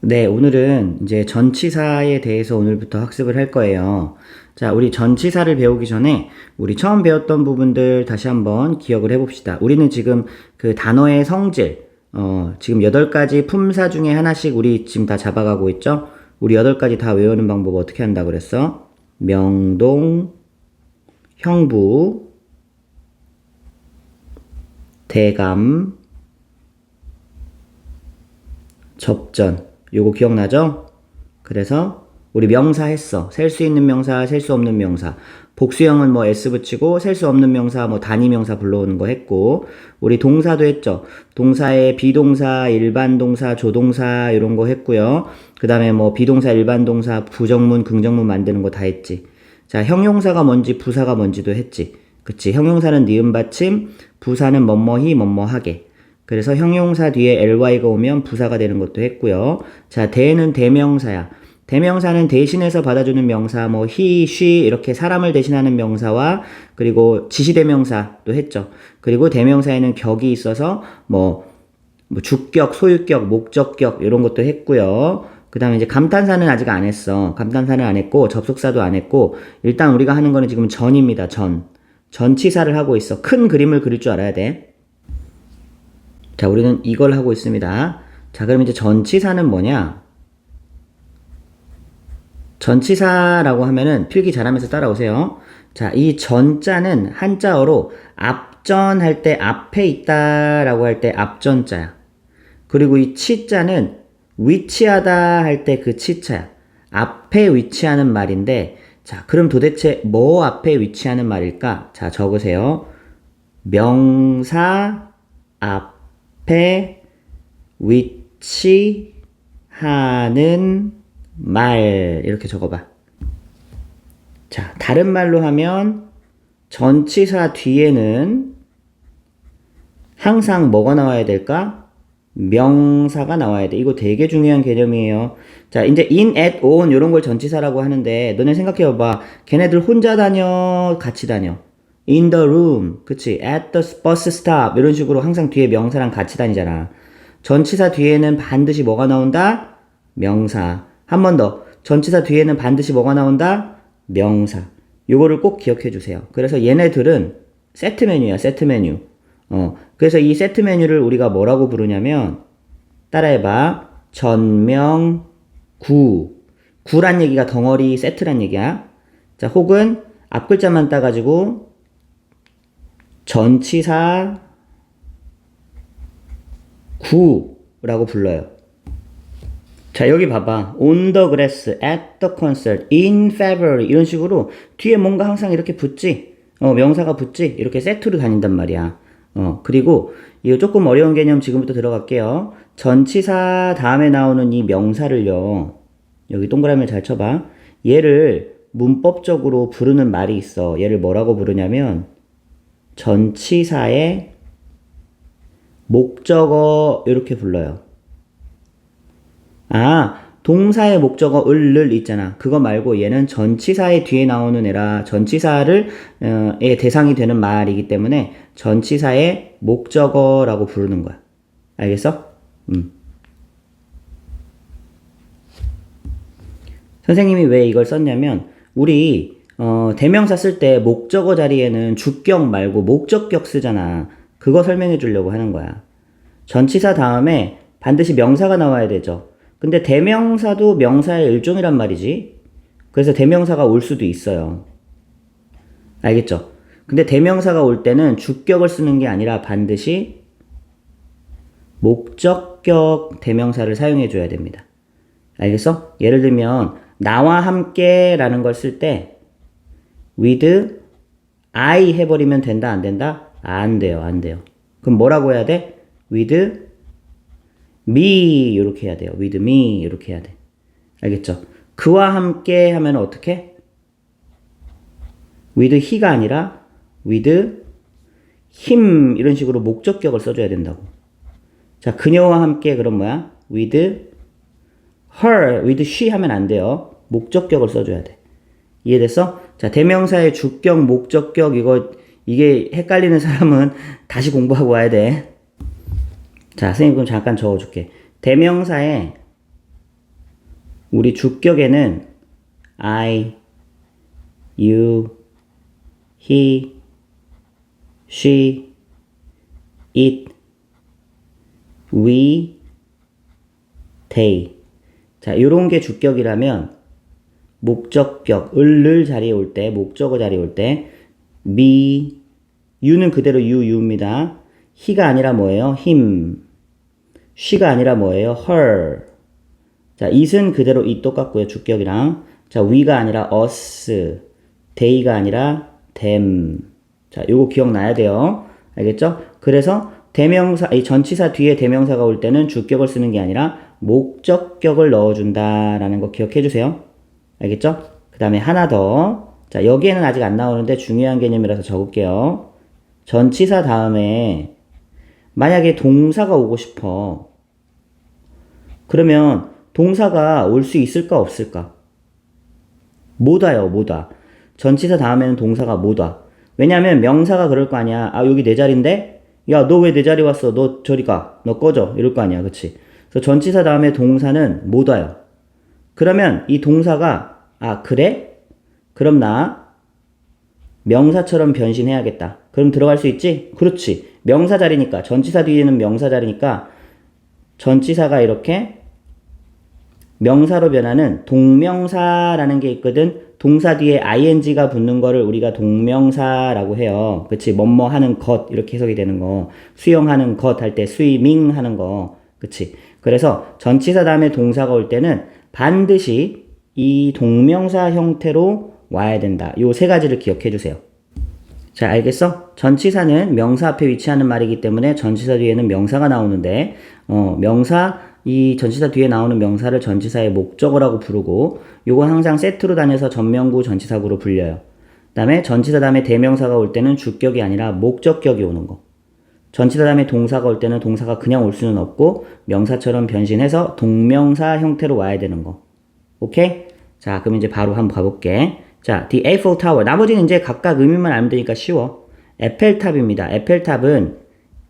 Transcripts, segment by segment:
네, 오늘은 이제 전치사에 대해서 오늘부터 학습을 할 거예요. 자, 우리 전치사를 배우기 전에 우리 처음 배웠던 부분들 다시 한번 기억을 해봅시다. 우리는 지금 그 단어의 성질, 어, 지금 여덟 가지 품사 중에 하나씩 우리 지금 다 잡아가고 있죠? 우리 여덟 가지 다 외우는 방법 어떻게 한다 그랬어? 명동, 형부, 대감, 접전. 요거 기억나죠? 그래서 우리 명사 했어. 셀 수 있는 명사, 셀 수 없는 명사. 복수형은 뭐 s 붙이고 셀 수 없는 명사 뭐 단위 명사 불러오는 거 했고 우리 동사도 했죠. 동사에 비동사, 일반 동사, 조동사 이런 거 했고요. 그다음에 뭐 비동사, 일반 동사, 부정문, 긍정문 만드는 거 다 했지. 자, 형용사가 뭔지 부사가 뭔지도 했지. 그치? 형용사는 니은 받침, 부사는 뭐뭐히 뭐뭐하게. 그래서 형용사 뒤에 ly가 오면 부사가 되는 것도 했고요. 자, 대는 대명사야. 대명사는 대신해서 받아주는 명사, 뭐 he, she 이렇게 사람을 대신하는 명사와 그리고 지시대명사도 했죠. 그리고 대명사에는 격이 있어서 뭐, 뭐 주격, 소유격, 목적격 이런 것도 했고요. 그 다음에 이제 감탄사는 아직 안 했어. 감탄사는 안 했고 접속사도 안 했고 일단 우리가 하는 거는 지금 전입니다. 전. 전치사를 하고 있어. 큰 그림을 그릴 줄 알아야 돼. 자, 우리는 이걸 하고 있습니다. 자, 그럼 이제 전치사는 뭐냐? 전치사라고 하면은 필기 잘하면서 따라오세요. 자, 이 전자는 한자어로 앞전할 때 앞에 있다라고 할 때 앞전자야. 그리고 이 치자는 위치하다 할 때 그 치자야. 앞에 위치하는 말인데, 자, 그럼 도대체 뭐 앞에 위치하는 말일까? 자, 적으세요. 명사 앞 에 위치하는 말 이렇게 적어봐. 자, 다른 말로 하면 전치사 뒤에는 항상 뭐가 나와야 될까? 명사가 나와야 돼. 이거 되게 중요한 개념이에요. 자, 이제 in, at, on 이런 걸 전치사라고 하는데 너네 생각해 봐. 걔네들 혼자 다녀, 같이 다녀. In the room, 그치? at the bus stop 이런 식으로 항상 뒤에 명사랑 같이 다니잖아. 전치사 뒤에는 반드시 뭐가 나온다? 명사. 한 번 더. 전치사 뒤에는 반드시 뭐가 나온다? 명사. 요거를 꼭 기억해 주세요. 그래서 얘네들은 세트 메뉴야, 세트 메뉴. 어, 그래서 이 세트 메뉴를 우리가 뭐라고 부르냐면, 따라해봐. 전명, 구. 구란 얘기가 덩어리 세트란 얘기야. 자, 혹은 앞 글자만 따가지고, 전치사, 구라고 불러요. 자, 여기 봐봐. on the grass, at the concert, in February. 이런 식으로 뒤에 뭔가 항상 이렇게 붙지? 어, 명사가 붙지? 이렇게 세트로 다닌단 말이야. 어, 그리고 이거 조금 어려운 개념 지금부터 들어갈게요. 전치사 다음에 나오는 이 명사를요. 여기 동그라미를 잘 쳐봐. 얘를 문법적으로 부르는 말이 있어. 얘를 뭐라고 부르냐면 전치사의 목적어 이렇게 불러요. 아, 동사의 목적어 을를 있잖아. 그거 말고 얘는 전치사의 뒤에 나오는 애라 전치사를 어, 의 대상이 되는 말이기 때문에 전치사의 목적어라고 부르는 거야. 알겠어? 음. 선생님이 왜 이걸 썼냐면 우리 어, 대명사 쓸 때 목적어 자리에는 주격 말고 목적격 쓰잖아. 그거 설명해 주려고 하는 거야. 전치사 다음에 반드시 명사가 나와야 되죠. 근데 대명사도 명사의 일종이란 말이지. 그래서 대명사가 올 수도 있어요. 알겠죠? 근데 대명사가 올 때는 주격을 쓰는 게 아니라 반드시 목적격 대명사를 사용해 줘야 됩니다. 알겠어? 예를 들면 나와 함께 라는 걸 쓸때 with I 해버리면 된다 안 된다? 안 돼요 안 돼요. 그럼 뭐라고 해야 돼? with me 이렇게 해야 돼요. with me 이렇게 해야 돼. 알겠죠? 그와 함께 하면 어떻게? with he가 아니라 with him 이런 식으로 목적격을 써줘야 된다고. 자, 그녀와 함께 그럼 뭐야? with her, with she 하면 안 돼요. 목적격을 써줘야 돼. 이해됐어? 자, 대명사의 주격, 목적격 이거 이게 헷갈리는 사람은 다시 공부하고 와야 돼. 자, 선생님 그럼 잠깐 적어줄게. 대명사에 우리 주격에는 I, you, he, she, it, we, they. 자, 요런 게 주격이라면 목적격, 을를 자리에 올 때, 목적어 자리에 올 때, me, you는 그대로 you, you입니다. he가 아니라 뭐예요? him. she가 아니라 뭐예요? her. 자, it은 그대로 it 똑같고요. 주격이랑. 자, we가 아니라 us. they가 아니라 them. 자, 요거 기억나야 돼요. 알겠죠? 그래서 대명사, 이 전치사 뒤에 대명사가 올 때는 주격을 쓰는 게 아니라 목적격을 넣어준다라는 거 기억해 주세요. 알겠죠? 그 다음에 하나 더. 자, 여기에는 아직 안 나오는데 중요한 개념이라서 적을게요. 전치사 다음에 만약에 동사가 오고 싶어. 그러면 동사가 올 수 있을까 없을까? 못 와요, 못 와. 전치사 다음에는 동사가 못 와. 왜냐면 명사가 그럴 거 아니야. 아, 여기 내 자리인데? 야, 너 왜 내 자리 왔어? 너 저리 가. 너 꺼져. 이럴 거 아니야. 그치? 그래서 전치사 다음에 동사는 못 와요. 그러면 이 동사가, 아, 그래? 그럼 나 명사처럼 변신해야겠다. 그럼 들어갈 수 있지? 그렇지. 명사 자리니까. 전치사 뒤에는 명사 자리니까 전치사가 이렇게 명사로 변하는 동명사라는 게 있거든. 동사 뒤에 ing가 붙는 거를 우리가 동명사라고 해요. 그치? 뭐뭐 하는 것 이렇게 해석이 되는 거. 수영하는 것 할 때 스위밍 하는 거. 그치? 그래서 전치사 다음에 동사가 올 때는 반드시 이 동명사 형태로 와야 된다. 요 세 가지를 기억해 주세요. 자, 알겠어? 전치사는 명사 앞에 위치하는 말이기 때문에 전치사 뒤에는 명사가 나오는데, 어, 명사, 이 전치사 뒤에 나오는 명사를 전치사의 목적어라고 부르고, 요건 항상 세트로 다녀서 전명구 전치사구로 불려요. 그 다음에 전치사 다음에 대명사가 올 때는 주격이 아니라 목적격이 오는 거. 전치사 다음에 동사가 올 때는 동사가 그냥 올 수는 없고, 명사처럼 변신해서 동명사 형태로 와야 되는 거. 오케이? 자, 그럼 이제 바로 한번 가볼게. 자, The Eiffel Tower. 나머지는 이제 각각 의미만 알면 되니까 쉬워. 에펠탑입니다. 에펠탑은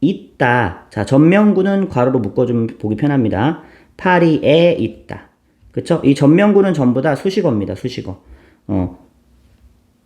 있다. 자, 전명구는 괄호로 묶어주면 보기 편합니다. 파리에 있다. 그쵸? 이 전명구는 전부 다 수식어입니다. 수식어. 어.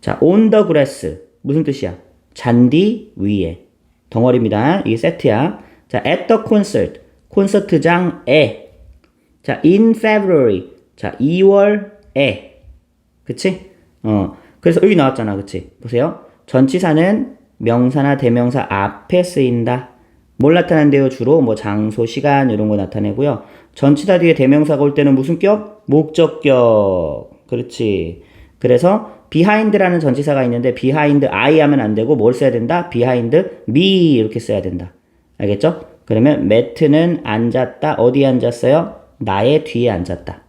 자, on the grass. 무슨 뜻이야? 잔디 위에. 덩어리입니다. 이게 세트야. 자, at the concert. 콘서트장에. 자, in February. 자, 2월에. 그치? 어. 그래서 여기 나왔잖아. 그치? 보세요. 전치사는 명사나 대명사 앞에 쓰인다. 뭘 나타낸대요? 주로 뭐 장소, 시간 이런 거 나타내고요. 전치사 뒤에 대명사가 올 때는 무슨 격? 목적격. 그렇지. 그래서 behind라는 전치사가 있는데 behind I 하면 안 되고 뭘 써야 된다? behind me 이렇게 써야 된다. 알겠죠? 그러면 매트는 앉았다. 어디에 앉았어요? 나의 뒤에 앉았다.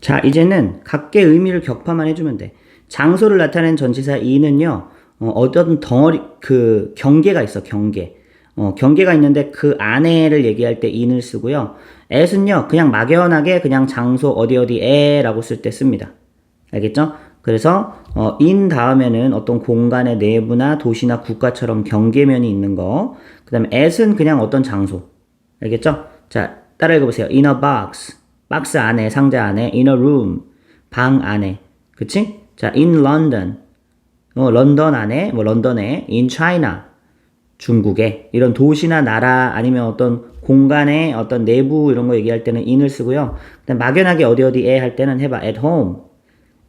자, 이제는 각계 의미를 격파만 해주면 돼. 장소를 나타낸 전치사 이는요, 어, 어떤 덩어리, 그, 경계가 있어, 경계. 어, 경계가 있는데 그 안에를 얘기할 때 in을 쓰고요. at은요, 그냥 막연하게 그냥 장소 어디 어디에라고 쓸 때 씁니다. 알겠죠? 그래서, 어, in 다음에는 어떤 공간의 내부나 도시나 국가처럼 경계면이 있는 거. 그 다음에 at은 그냥 어떤 장소. 알겠죠? 자, 따라 읽어보세요. in a box. 박스 안에, 상자 안에, in a room, 방 안에. 그치? 자, in London. 어, 런던 안에, 뭐, 런던에, in China. 중국에. 이런 도시나 나라 아니면 어떤 공간의 어떤 내부 이런 거 얘기할 때는 in을 쓰고요. 그다음 막연하게 어디 어디에 할 때는 해봐. at home,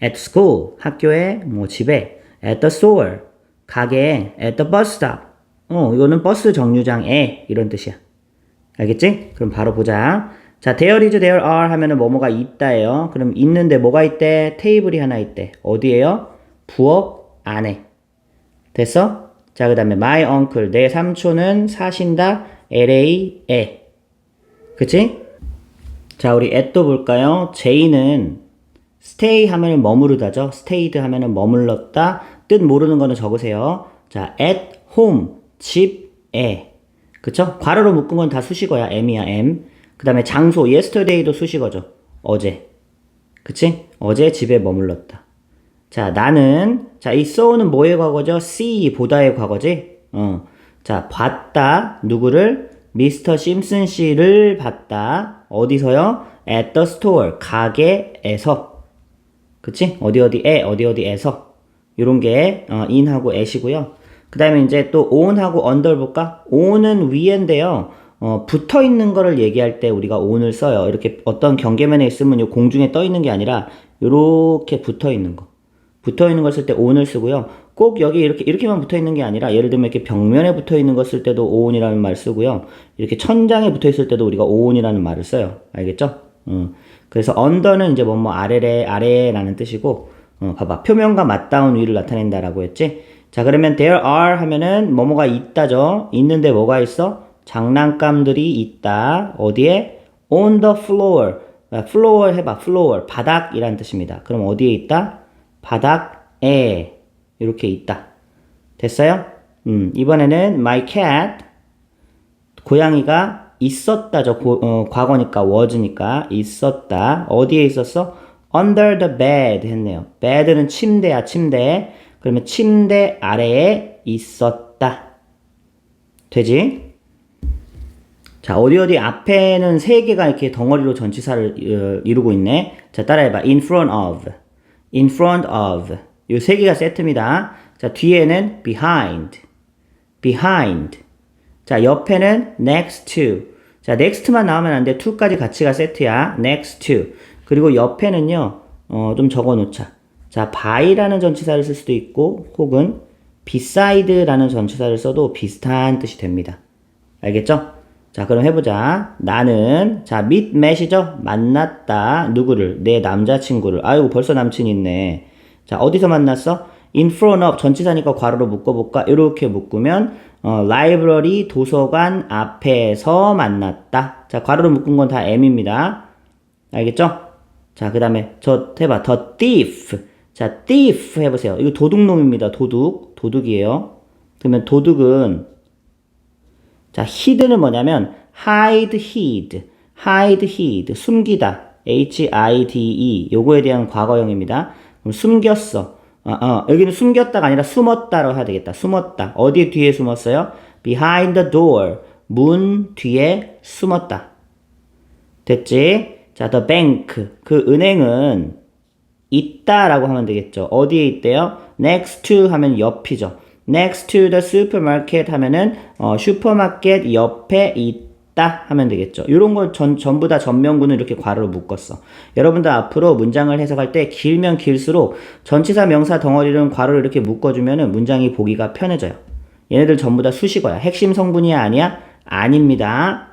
at school, 학교에, 뭐, 집에, at the store, 가게에, at the bus stop. 어, 이거는 버스 정류장에 이런 뜻이야. 알겠지? 그럼 바로 보자. 자, there is, there are 하면은 뭐뭐가 있다예요. 그럼 있는데 뭐가 있대? 테이블이 하나 있대. 어디에요? 부엌 안에. 됐어? 자, 그 다음에 my uncle, 내 삼촌은 사신다. LA에. 그치? 자, 우리 at도 볼까요? J는 stay 하면은 머무르다죠. stayed 하면은 머물렀다. 뜻 모르는 거는 적으세요. 자, at home, 집에. 그쵸? 괄호로 묶은 건 다 수식어야. M이야, M. 그 다음에 장소, yesterday도 수식어죠. 어제. 그치? 어제 집에 머물렀다. 자, 나는, 자, 이 saw는 뭐의 과거죠? see, 보다의 과거지? 어. 자, 봤다. 누구를? 미스터 심슨 씨를 봤다. 어디서요? at the store. 가게에서. 그치? 어디 어디에, 어디 어디에서. 요런 게, 어, in하고 at이고요. 그 다음에 이제 또 on하고 under 볼까? on은 위인데요. 어, 붙어 있는 거를 얘기할 때 우리가 on을 써요. 이렇게 어떤 경계면에 있으면 요 공중에 떠 있는 게 아니라 요렇게 붙어 있는 거. 붙어 있는 걸 쓸 때 on을 쓰고요. 꼭 여기 이렇게 이렇게만 붙어 있는 게 아니라 예를 들면 이렇게 벽면에 붙어 있는 거쓸 때도 on이라는 말 쓰고요. 이렇게 천장에 붙어 있을 때도 우리가 on이라는 말을 써요. 알겠죠? 음. 그래서 under는 이제 뭐뭐 아래래 아래라는 뜻이고 어, 봐봐 표면과 맞닿은 위를 나타낸다라고 했지. 자 그러면 there are 하면은 뭐뭐가 있다죠. 있는데 뭐가 있어? 장난감들이 있다. 어디에? on the floor. 아, floor 해봐. floor 바닥이란 뜻입니다. 그럼 어디에 있다? 바닥에 이렇게 있다. 됐어요? 음, 이번에는 my cat 고양이가 있었다죠. 고, 어, 과거니까 was니까 있었다. 어디에 있었어? under the bed 했네요. bed는 침대야, 침대. 그러면 침대 아래에 있었다. 되지? 자, 어디 어디 앞에는 세 개가 이렇게 덩어리로 전치사를 어, 이루고 있네. 자, 따라해봐. in front of. in front of. 요 세 개가 세트입니다. 자, 뒤에는 behind. behind. 자, 옆에는 next to. 자, next만 나오면 안 돼. to까지 같이가 세트야. next to. 그리고 옆에는요, 어, 좀 적어 놓자. 자, by라는 전치사를 쓸 수도 있고, 혹은 beside라는 전치사를 써도 비슷한 뜻이 됩니다. 알겠죠? 자, 그럼 해보자. 나는, 자, meet met이죠? 만났다. 누구를? 내 남자친구를. 아이고, 벌써 남친 있네. 자, 어디서 만났어? in front of 전치사니까 괄호로 묶어볼까? 이렇게 묶으면 어, library 도서관 앞에서 만났다. 자, 괄호로 묶은 건 다 M입니다. 알겠죠? 자, 그 다음에 저 해봐. the thief. 자, thief 해보세요. 이거 도둑놈입니다. 도둑. 도둑이에요. 그러면 도둑은 자, hid는 뭐냐면 hide, hid, hide, hid, 숨기다, h-i-d-e 요거에 대한 과거형입니다. 그럼 숨겼어. 어, 어, 여기는 숨겼다가 아니라 숨었다로 해야 되겠다. 숨었다. 어디 뒤에 숨었어요? behind the door. 문 뒤에 숨었다. 됐지? 자, the bank. 그 은행은 있다라고 하면 되겠죠. 어디에 있대요? next to 하면 옆이죠. next to the supermarket 하면은 어, 슈퍼마켓 옆에 있다 하면 되겠죠. 이런 거 전, 전부 다 전면구는 이렇게 괄호로 묶었어. 여러분들 앞으로 문장을 해석할 때 길면 길수록 전치사 명사 덩어리를 괄호로 이렇게 묶어주면은 문장이 보기가 편해져요. 얘네들 전부 다 수식어야. 핵심 성분이야 아니야? 아닙니다.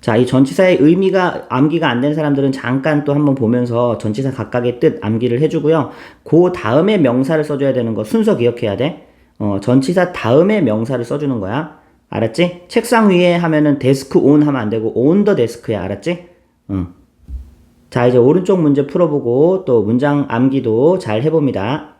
자, 이 전치사의 의미가 암기가 안 된 사람들은 잠깐 또 한번 보면서 전치사 각각의 뜻 암기를 해주고요. 그 다음에 명사를 써줘야 되는 거 순서 기억해야 돼. 어, 전치사 다음에 명사를 써주는 거야. 알았지? 책상 위에 하면은 데스크 온 하면 안 되고 온 더 데스크야. 알았지? 응. 자, 이제 오른쪽 문제 풀어보고 또 문장 암기도 잘 해봅니다.